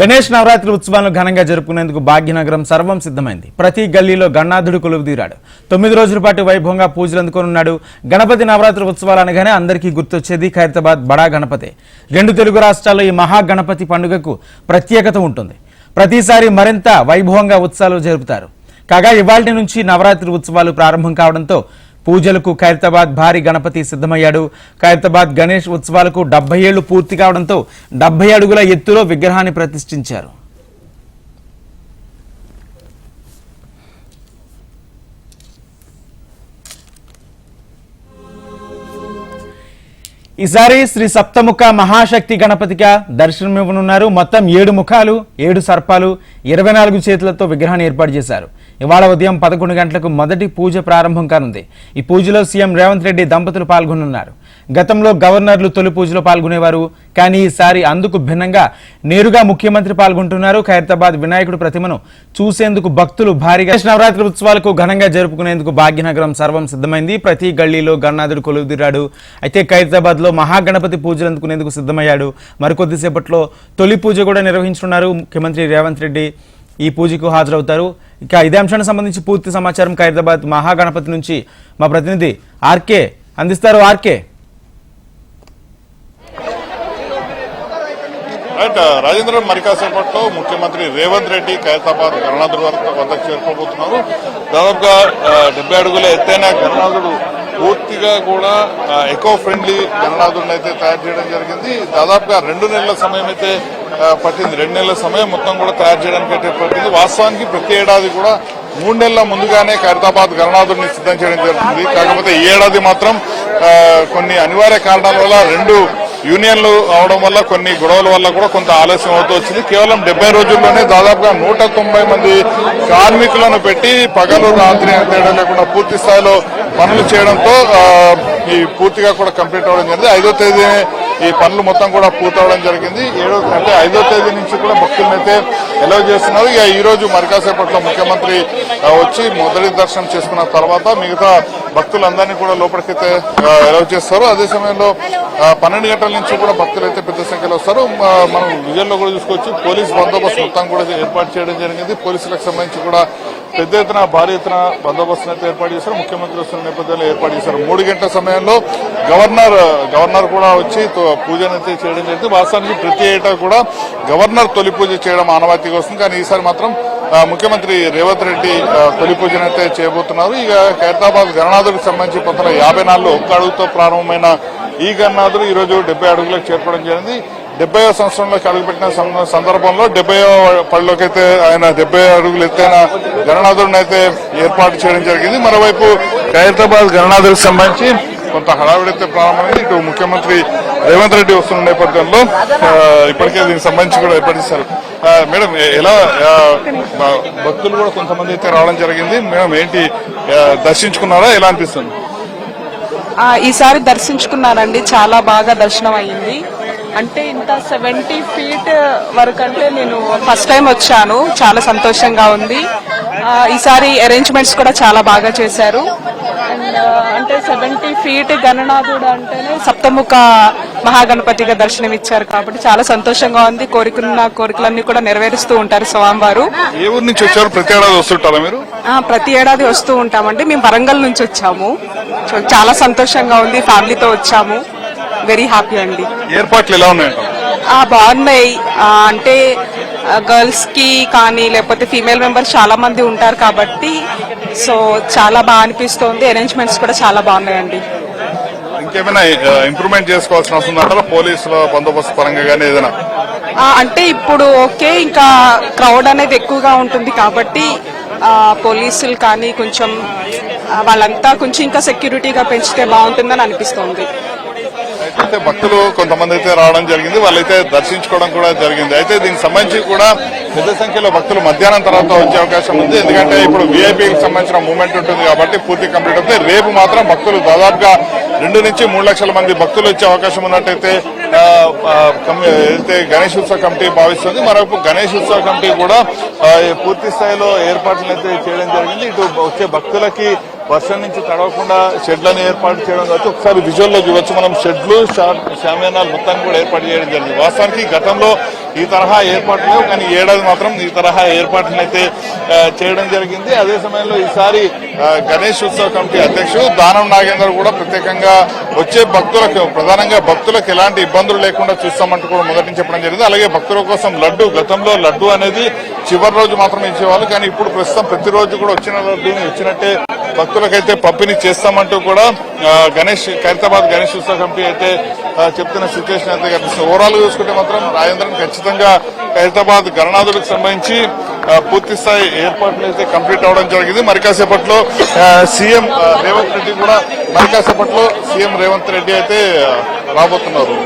గణేష్ నవరాత్రి ఉత్సవాలను ఘనంగా జరుపుకునేందుకు భాగ్యనగరం సర్వం సిద్ధమైంది. ప్రతి గల్లీలో గణనాథుడు కొలువుదీరాడు. తొమ్మిది రోజుల పాటు వైభవంగా పూజలు అందుకోనున్నాడు గణపతి నవరాత్రి ఉత్సవాలు అనగానే అందరికీ గుర్తొచ్చేది ఖైరతాబాద్ బడా గణపతి. రెండు తెలుగు రాష్ట్రాల్లో ఈ మహా గణపతి పండుగకు ప్రత్యేకత ఉంటుంది. ప్రతిసారి మరింత వైభవంగా ఉత్సవాలు జరుపుతారు. కాగా ఇవాళ నుంచి నవరాత్రి ఉత్సవాలు ప్రారంభం కావడంతో పూజలకు ఖైరతాబాద్ భారీ గణపతి సిద్ధమయ్యాడు. ఖైరతాబాద్ గణేష్ ఉత్సవాలకు డెబ్బై ఏళ్ళు పూర్తి కావడంతో డెబ్బై అడుగుల ఎత్తులో విగ్రహాన్ని ప్రతిష్ఠించారు. ఈసారి శ్రీ సప్తముఖ మహాశక్తి గణపతిగా దర్శనమివ్వనున్నారు మొత్తం ఏడు ముఖాలు ఏడు సర్పాలు ఇరవై నాలుగు చేతులతో విగ్రహాన్ని ఏర్పాటు చేశారు. ఇవాళ ఉదయం పదకొండు గంటలకు మొదటి పూజ ప్రారంభం కానుంది. ఈ పూజలో సీఎం రేవంత్ రెడ్డి దంపతులు పాల్గొనున్నారు గతంలో గవర్నర్లు తొలి పూజలో పాల్గొనేవారు. కానీ ఈసారి అందుకు భిన్నంగా నేరుగా ముఖ్యమంత్రి పాల్గొంటున్నారు. ఖైరతాబాద్ వినాయకుడు ప్రతిమను చూసేందుకు భక్తులు భారీగా నవరాత్రి ఉత్సవాలకు ఘనంగా జరుపుకునేందుకు భాగ్యనగరం సర్వం సిద్ధమైంది. ప్రతి గల్లీలో గణనాథుడు కొలువుదిరాడు. అయితే ఖైరతాబాద్లో మహాగణపతి పూజలు అందుకునేందుకు సిద్ధమయ్యాడు. మరికొద్దిసేపట్లో తొలి పూజ కూడా నిర్వహించనున్నారు ముఖ్యమంత్రి రేవంత్ రెడ్డి. ఈ పూజకు హాజరవుతారు. ఇక ఇదే అంశానికి సంబంధించి పూర్తి సమాచారం ఖైరతాబాద్ మహాగణపతి నుంచి మా ప్రతినిధి ఆర్కే అందిస్తారు. ఆర్కే. రైట్ రాజేంద్ర మరి కాసేపట్లో ముఖ్యమంత్రి రేవంత్ రెడ్డి ఖైరతాబాద్ గణనాథుడు వద్దకు చేరుకోబోతున్నారు. దాదాపుగా డెబ్బై అడుగుల ఎత్తైన గణనాథుడు పూర్తిగా కూడా ఎకో ఫ్రెండ్లీ గణనాథుడిని అయితే తయారు చేయడం జరిగింది. దాదాపుగా రెండు నెలల సమయం అయితే పట్టింది. రెండు నెలల సమయం మొత్తం కూడా తయారు చేయడానికి అయితే పట్టింది. వాస్తవానికి ప్రతి ఏడాది కూడా మూడు నెలల ముందుగానే ఖైరతాబాద్ గణనాథుడిని సిద్ధం చేయడం జరుగుతుంది. కాకపోతే ఈ ఏడాది మాత్రం కొన్ని అనివార్య కారణాల వల్ల రెండు యూనియన్లు అవడం వల్ల కొన్ని గొడవల వల్ల కూడా కొంత ఆలస్యం అవుతూ వచ్చింది. కేవలం డెబ్బై రోజుల్లోనే దాదాపుగా నూట తొంభై మంది కార్మికులను పెట్టి పగలు రాత్రి తేడా లేకుండా పూర్తి స్థాయిలో పనులు చేయడంతో ఈ పూర్తిగా కూడా కంప్లీట్ అవ్వడం జరిగింది. ఐదో తేదీ ఈ పనులు మొత్తం కూడా పూర్తవడం జరిగింది. ఏడో అంటే ఐదో తేదీ నుంచి కూడా భక్తులను అయితే చేస్తున్నారు. ఇక ఈ రోజు మరికాసేపట్లో ముఖ్యమంత్రి వచ్చి మొదటి దర్శనం చేసుకున్న తర్వాత మిగతా భక్తులందరినీ కూడా లోపలికైతే ఎలవ్ చేస్తారు. అదే సమయంలో పన్నెండు గంటల నుంచి కూడా భక్తులు అయితే పెద్ద సంఖ్యలో వస్తారు. మనం విజయంలో కూడా చూసుకోవచ్చు. పోలీస్ బందోబస్తు మొత్తం కూడా ఏర్పాటు చేయడం జరిగింది. పోలీసులకు సంబంధించి కూడా పెద్ద ఎత్తున భారీ ఎత్తున బందోబస్తు అయితే ఏర్పాటు చేశారు. ముఖ్యమంత్రి వస్తున్న నేపథ్యంలో ఏర్పాటు చేశారు. మూడు గంటల సమయంలో గవర్నర్ గవర్నర్ కూడా వచ్చి తో- పూజను అయితే చేయడం జరిగింది. వాస్తవానికి ప్రతి ఏటా కూడా గవర్నర్ తొలి పూజ చేయడం ఆనవాయితీగా వస్తుంది. కానీ ఈసారి మాత్రం ముఖ్యమంత్రి రేవంత్ రెడ్డి తొలి పూజను అయితే చేయబోతున్నారు. ఇక ఖైరతాబాద్ గణనాథుడికి సంబంధించి పంతొమ్మిది యాభై నాలుగులో ఒక్క అడుగుతో ప్రారంభమైన ఈ గణనాథుడు ఈరోజు డెబ్బై అడుగులకు చేరుకోవడం జరిగింది. డెబ్బై సంవత్సరంలోకి అడుగుపెట్టిన సందర్భంలో డెబ్బై పళ్ళలోకి అయితే ఆయన డెబ్బై అడుగులు ఎత్తైన గణనాథుడిని అయితే ఏర్పాటు చేయడం జరిగింది. మరోవైపు ఖైరతాబాద్ గణనాథుడికి సంబంధించి కొంత హడావిడైతే ప్రారంభమైంది. ఇటు ముఖ్యమంత్రి రేవంత్ రెడ్డి వస్తున్న నేపథ్యంలో ఇప్పటికే దీనికి సంబంధించి కూడా ఏర్పాటు మేడం ఎలా భ- భక్తులు కూడా కొంతమంది అయితే రావడం జరిగింది. మేడం ఏంటి దర్శించుకున్నారా? ఎలా అనిపిస్తుంది? ఈసారి దర్శించుకున్నానండి చాలా బాగా దర్శనం అయ్యింది. అంటే ఇంత సెవెంటీ ఫీట్ వరకు అంటే నేను ఫస్ట్ టైం వచ్చాను. చాలా సంతోషంగా ఉంది. ఈసారి అరేంజ్మెంట్స్ కూడా చాలా బాగా చేశారు. అండ్ అంటే సెవెంటీ ఫీట్ గణనాథుడు అంటేనే సప్తముఖ మహాగణపతిగా దర్శనం ఇచ్చారు కాబట్టి చాలా సంతోషంగా ఉంది. కోరికలున్న కోరికలన్నీ కూడా నెరవేరుస్తూ ఉంటారు స్వామివారు. ఏ ఊరు నుంచి వచ్చారు? ప్రతి ఏడాది వస్తుంటారా మీరు? ప్రతి ఏడాది వస్తూ ఉంటామండి. మేము వరంగల్ నుంచి వచ్చాము. చాలా సంతోషంగా ఉంది. ఫ్యామిలీతో వచ్చాము. వెరీ హ్యాపీ అండి. ఏర్పాట్లు ఎలా ఉన్నాయంట? ఆ, బాగున్నాయి. అంటే గర్ల్స్కి కానీ లేకపోతే ఫీమేల్ మెంబర్స్ చాలా మంది ఉంటారు కాబట్టి సో చాలా బాగా అనిపిస్తోంది. అరేంజ్మెంట్స్ కూడా చాలా బాగున్నాయండి. ఇంకేమైనా ఇంప్రూవ్మెంట్ చేసుకోవాల్సిన అవసరం ఉందంటారా? పోలీసుల బందోబస్తు పరంగా కానీ ఏదైనా? అంటే ఇప్పుడు ఓకే ఇంకా క్రౌడ్ అనేది ఎక్కువగా ఉంటుంది కాబట్టి పోలీసులు కానీ కొంచెం వాళ్ళంతా కొంచెం ఇంకా సెక్యూరిటీగా పెంచితే బాగుంటుందని అనిపిస్తోంది. అయితే భక్తులు కొంతమంది అయితే రావడం జరిగింది వాళ్ళైతే దర్శించుకోవడం కూడా జరిగింది. అయితే దీనికి సంబంధించి కూడా పెద్ద సంఖ్యలో భక్తులు మధ్యాహ్నం తర్వాత వచ్చే అవకాశం ఉంది. ఎందుకంటే ఇప్పుడు వీఐపీకి సంబంధించిన మూమెంట్ ఉంటుంది కాబట్టి పూర్తి కంప్లీట్ అవుతుంది. రేపు మాత్రం భక్తులు దాదాపుగా రెండు నుంచి మూడు లక్షల మంది భక్తులు వచ్చే అవకాశం ఉన్నట్టయితే అయితే గణేష్ ఉత్సవ కమిటీ భావిస్తుంది మరొక గణేష్ ఉత్సవ కమిటీ కూడా పూర్తి స్థాయిలో ఏర్పాట్లు అయితే చేయడం జరిగింది. ఇటు వచ్చే భక్తులకి వర్షం నుంచి తడవకుండా షెడ్లను ఏర్పాటు చేయడం కావచ్చు ఒకసారి విజువల్లో చూడొచ్చు. మనం షెడ్లు శామ్యానాలు మొత్తాన్ని కూడా ఏర్పాటు చేయడం జరిగింది. వాస్తవానికి గతంలో ఈ తరహా ఏర్పాట్లు లేవు కానీ ఏడాది మాత్రం ఈ తరహా ఏర్పాట్లను అయితే చేయడం జరిగింది. అదే సమయంలో ఈసారి గణేష్ ఉత్సవ కమిటీ అధ్యక్షుడు దానం నాగేందర్ కూడా ప్రత్యేకంగా వచ్చే భక్తులకు ప్రధానంగా భక్తులకు ఎలాంటి ఇబ్బందులు లేకుండా చూస్తామంటూ కూడా మొదటి నుంచి చెప్పడం జరిగింది. అలాగే భక్తుల కోసం లడ్డు గతంలో లడ్డు అనేది చివరి రోజు మాత్రమే ఇచ్చేవాళ్ళు. కానీ ఇప్పుడు ప్రస్తుతం ప్రతిరోజు కూడా వచ్చిన లడ్డూని వచ్చినట్టే భక్తులకైతే పంపిణీ చేస్తామంటూ కూడా గణేష్ ఖైరతాబాద్ గణేష్ ఉత్సవ కమిటీ అయితే చెప్తున్న సిచ్యువేషన్ అయితే కనిపిస్తుంది. ఓవరాల్ చూసుకుంటే మాత్రం రాజేంద్రన్ ఖచ్చితంగా ఖైరతాబాద్ గణనాథులకు సంబంధించి పూర్తి స్థాయి ఏర్పాట్లు అయితే కంప్లీట్ అవడం జరిగింది. మరికాసేపట్లో సీఎం రేవంత్ రెడ్డి కూడా మరికాసేపట్లో సీఎం రేవంత్ రెడ్డి అయితే రాబోతున్నారు.